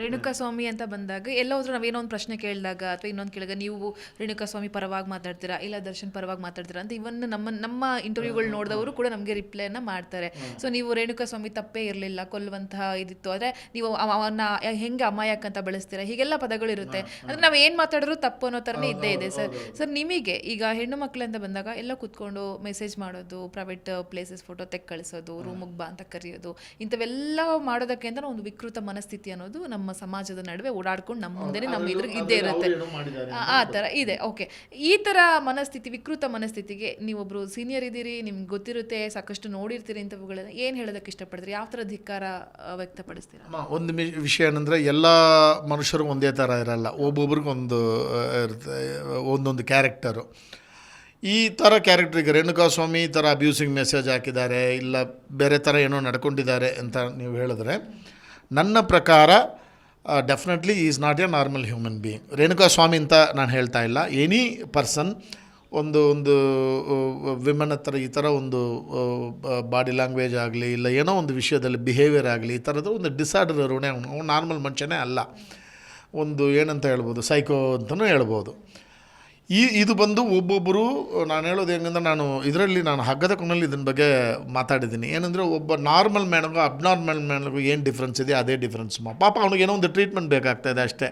ರೇಣುಕಾ ಸ್ವಾಮಿ ಅಂತ ಬಂದಾಗ ಎಲ್ಲ ಹೋದ್ರೂ ಏನೋ ಒಂದು ಪ್ರಶ್ನೆ ಕೇಳಿದಾಗ ಅಥವಾ ಇನ್ನೊಂದು ಕೇಳಿದಾಗ ನೀವು ರೇಣುಕಾ ಸ್ವಾಮಿ ಪರವಾಗಿ ಮಾತಾಡ್ತೀರಾ? ಇಲ್ಲ ದರ್ಶನ್ ಪರವಾಗಿ ಮಾತಾಡ್ತೀರಾ ಅಂತ ಇವನ್ ನಮ್ಮ ನಮ್ಮ ಇಂಟರ್ವ್ಯೂಗಳು ನೋಡಿದವರು ಕೂಡ ನಮಗೆ ರಿಪ್ಲೈನ ಮಾಡ್ತಾರೆ. ಸೊ ನೀವು ರೇಣುಕಾ ಸ್ವಾಮಿ ತಪ್ಪೇ ಇರಲಿಲ್ಲ ಕೊಲ್ಲುವಂತಹ ಇದಿತ್ತು. ಆದರೆ ನೀವು ಅವ- ಅವನ್ನ ಹೆಂಗೆ ಅಮಾಯಕ ಅಂತ ಬಳಸ್ತೀರಾ? ಹೀಗೆಲ್ಲ ಪದಗಳು ಇರುತ್ತೆ. ಅಂದ್ರೆ ನಾವು ಏನು ಮಾತಾಡಿದ್ರು ತಪ್ಪು ಅನ್ನೋ ಥರನೇ ಇದ್ದೇ ಇದೆ ಸರ್. ಸರ್ ನಿಮಗೆ ಈಗ ಹೆಣ್ಣು ಮಕ್ಕಳಂತ ಬಂದಾಗ ಎಲ್ಲ ಕುತ್ಕೊಂಡು ಮೆಸೇಜ್ ಮಾಡೋದು ಪ್ರೈವೇಟ್ ಪ್ಲೇಸಸ್ ಫೋಟೋ ತೆಗ್ ಕಳಿಸೋದು ರೂಮಿಗೆ ಬಾ ಅಂತ ಕರೆಯೋದು ಇಂಥವೆಲ್ಲ ಮಾಡೋದಕ್ಕೆ ಅಂತ ಒಂದು ವಿಕೃತ ಮನಸ್ಥಿತಿ ಅನ್ನೋದು ನಮ್ಮ ಸಮಾಜದ ನಡುವೆ ಓಡಾಡ್ಕೊಂಡು ನಮ್ಮ ಮುಂದೆ ನಮ್ಮ ಇದ್ರ ಇದ್ದೇ ಇರುತ್ತೆ. ಆ- ಆ ಥರ ಇದೆ ಓಕೆ ಈ ಥರ ಮನಸ್ಥಿತಿ ವಿಕೃತ ಮನಸ್ಥಿತಿಗೆ ನೀವೊಬ್ರು ಸೀನಿಯರ್ ಇದ್ದೀರಿ ನಿಮ್ಗೆ ಗೊತ್ತಿರುತ್ತೆ ಸಾಕಷ್ಟು ನೋಡಿರ್ತೀರಿ ಇಂಥವುಗಳನ್ನ ಏನು ಹೇಳೋದಕ್ಕೆ ಇಷ್ಟಪಡ್ತೀರಿ? ಯಾವ ಥರ ಧಿಕ್ಕಾರ ವ್ಯಕ್ತಪಡಿಸ್ತೀರಾ? ಒಂದು ಮಿ ವಿಷಯ ಏನಂದರೆ ಎಲ್ಲ ಮನುಷ್ಯರು ಒಂದೇ ಥರ ಇರಲ್ಲ. ಒಬ್ಬೊಬ್ರಿಗೊಂದು ಒಂದೊಂದು ಕ್ಯಾರೆಕ್ಟರು ಈ ಥರ ಕ್ಯಾರೆಕ್ಟರ್ ಈಗ ರೇಣುಕಾಸ್ವಾಮಿ ಈ ಥರ ಅಬ್ಯೂಸಿಂಗ್ ಮೆಸೇಜ್ ಹಾಕಿದ್ದಾರೆ ಇಲ್ಲ ಬೇರೆ ಥರ ಏನೋ ನಡ್ಕೊಂಡಿದ್ದಾರೆ ಅಂತ ನೀವು ಹೇಳಿದ್ರೆ ನನ್ನ ಪ್ರಕಾರ definitely is not a normal human being Renukaswamy ಅಂತ ನಾನು ಹೇಳ್ತಾ ಇಲ್ಲ. ಎನಿ ಪರ್ಸನ್ ಒಂದು ಒಂದು ವಿಮನ್ ಹತ್ರ ಈ ಥರ ಒಂದು ಬಾಡಿ ಲ್ಯಾಂಗ್ವೇಜ್ ಆಗಲಿ, ಇಲ್ಲ ಏನೋ ಒಂದು ವಿಷಯದಲ್ಲಿ ಬಿಹೇವಿಯರ್ ಆಗಲಿ, ಈ ಥರದ್ದು ಒಂದು ಡಿಸಾರ್ಡರ್ ಋಣೆ ನಾರ್ಮಲ್ ಮನುಷ್ಯನೇ ಅಲ್ಲ. ಒಂದು ಏನಂತ ಹೇಳ್ಬೋದು ಸೈಕೋ ಅಂತಲೂ ಹೇಳ್ಬೋದು. ಈ ಇದು ಬಂದು ಒಬ್ಬೊಬ್ಬರು, ನಾನು ಹೇಳೋದು ಹೆಂಗಂದ್ರೆ ನಾನು ಇದರಲ್ಲಿ ನಾನು ಹಗ್ಗದ ಕೊನಲ್ಲಿ ಇದನ್ನ ಬಗ್ಗೆ ಮಾತಾಡಿದ್ದೀನಿ. ಏನಂದರೆ ಒಬ್ಬ ನಾರ್ಮಲ್ ಮ್ಯಾನ್ಗೂ ಅಬ್ನಾರ್ಮಲ್ ಮ್ಯಾನ್ಗೂ ಏನು ಡಿಫ್ರೆನ್ಸ್ ಇದೆ ಅದೇ ಡಿಫ್ರೆನ್ಸ್ ಪಾಪ ಅವ್ನಿಗೆ ಏನೋ ಒಂದು ಟ್ರೀಟ್ಮೆಂಟ್ ಬೇಕಾಗ್ತಾಯಿದೆ ಅಷ್ಟೇ.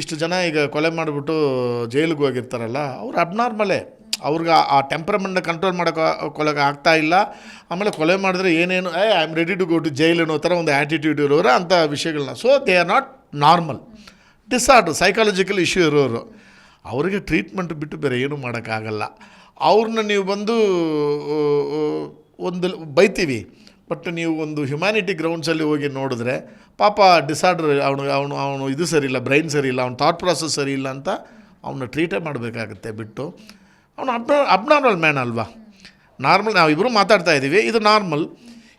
ಇಷ್ಟು ಜನ ಈಗ ಕೊಲೆ ಮಾಡಿಬಿಟ್ಟು ಜೈಲಿಗೆ ಹೋಗಿರ್ತಾರಲ್ಲ, ಅವ್ರು ಅಬ್ನಾರ್ಮಲೇ ಅವ್ರಿಗೆ ಆ ಟೆಂಪ್ರಮೆಂಟ್ನ ಕಂಟ್ರೋಲ್ ಮಾಡೋಕೆ, ಕೊಲೆಗೆ ಆಗ್ತಾ ಇಲ್ಲ. ಆಮೇಲೆ ಕೊಲೆ ಮಾಡಿದ್ರೆ ಏನೇನು I am ready to go to jail ಅನ್ನೋ ಥರ ಒಂದು ಆ್ಯಟಿಟ್ಯೂಡ್ ಇರೋರು ಅಂಥ ವಿಷಯಗಳನ್ನ. So they are not normal disorder psychological issue ಇರೋರು. ಅವರಿಗೆ ಟ್ರೀಟ್ಮೆಂಟ್ ಬಿಟ್ಟು ಬೇರೆ ಏನೂ ಮಾಡೋಕ್ಕಾಗಲ್ಲ. ಅವ್ರನ್ನ ನೀವು ಬಂದು ಒಂದು ಬೈತೀವಿ. ಬಟ್ ನೀವು ಒಂದು ಹ್ಯುಮ್ಯಾನಿಟಿ ಗ್ರೌಂಡ್ಸಲ್ಲಿ ಹೋಗಿ ನೋಡಿದ್ರೆ, ಪಾಪ ಡಿಸಾರ್ಡರ್ ಅವನು ಅವನು ಅವನು ಇದು ಸರಿ ಇಲ್ಲ ಬ್ರೈನ್ ಸರಿ ಇಲ್ಲ ಅವ್ನ ಥಾಟ್ ಪ್ರಾಸೆಸ್ ಸರಿ ಇಲ್ಲ ಅಂತ ಅವನ್ನ ಟ್ರೀಟೇ ಮಾಡಬೇಕಾಗುತ್ತೆ ಬಿಟ್ಟು. ಅವನು ಅಬ್ನ ಅಬ್ನಾರ್ಮಲ್ ಮ್ಯಾನ್ ಅಲ್ವಾ? ನಾರ್ಮಲ್ ನಾವು ಇಬ್ಬರು ಮಾತಾಡ್ತಾ ಇದ್ದೀವಿ, ಇದು ನಾರ್ಮಲ್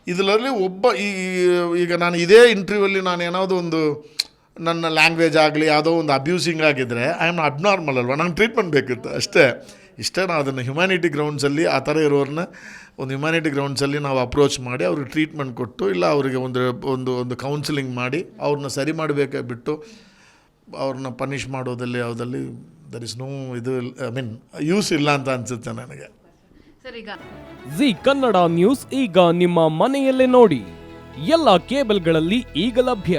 ಇದರಲ್ಲಿ ಒಬ್ಬ, ಈ, ಈಗ ನಾನು ಇದೇ ಇಂಟ್ರ್ಯೂವಲ್ಲಿ ನಾನು ಏನಾದರೂ ಒಂದು ನನ್ನ ಲ್ಯಾಂಗ್ವೇಜ್ ಆಗಲಿ ಯಾವುದೋ ಒಂದು ಅಬ್ಯೂಸಿಂಗ್ ಆಗಿದ್ದರೆ ಐ ಆಮ್ ಅಬ್ನಾರ್ಮಲ್ ಅಲ್ವಾ? ನಂಗೆ ಟ್ರೀಟ್ಮೆಂಟ್ ಬೇಕಿತ್ತು ಅಷ್ಟೇ. ಇಷ್ಟೇ ನಾವು ಅದನ್ನು ಹ್ಯುಮ್ಯಾನಿಟಿ ಗ್ರೌಂಡ್ಸಲ್ಲಿ ಆ ಥರ ಇರೋರನ್ನ ಒಂದು ಹ್ಯುಮ್ಯಾನಿಟಿ ಗ್ರೌಂಡ್ಸಲ್ಲಿ ನಾವು ಅಪ್ರೋಚ್ ಮಾಡಿ ಅವ್ರಿಗೆ ಟ್ರೀಟ್ಮೆಂಟ್ ಕೊಟ್ಟು ಇಲ್ಲ ಅವರಿಗೆ ಒಂದು ಒಂದು ಒಂದು ಕೌನ್ಸಿಲಿಂಗ್ ಮಾಡಿ ಅವ್ರನ್ನ ಸರಿ ಮಾಡಬೇಕೇ ಬಿಟ್ಟು ಅವ್ರನ್ನ ಪನಿಷ್ ಮಾಡೋದಲ್ಲಿ ಯಾವುದಲ್ಲಿ ದರ್ ಇಸ್ ನೋ ಇದು ಐ ಮೀನ್ ಯೂಸ್ ಇಲ್ಲ ಅಂತ ಅನಿಸುತ್ತೆ ನನಗೆ. ಸರಿ ಈಗ ಜಿ ಕನ್ನಡ ನ್ಯೂಸ್ ಈಗ ನಿಮ್ಮ ಮನೆಯಲ್ಲೇ ನೋಡಿ. ಎಲ್ಲ ಕೇಬಲ್ಗಳಲ್ಲಿ ಈಗ ಲಭ್ಯ.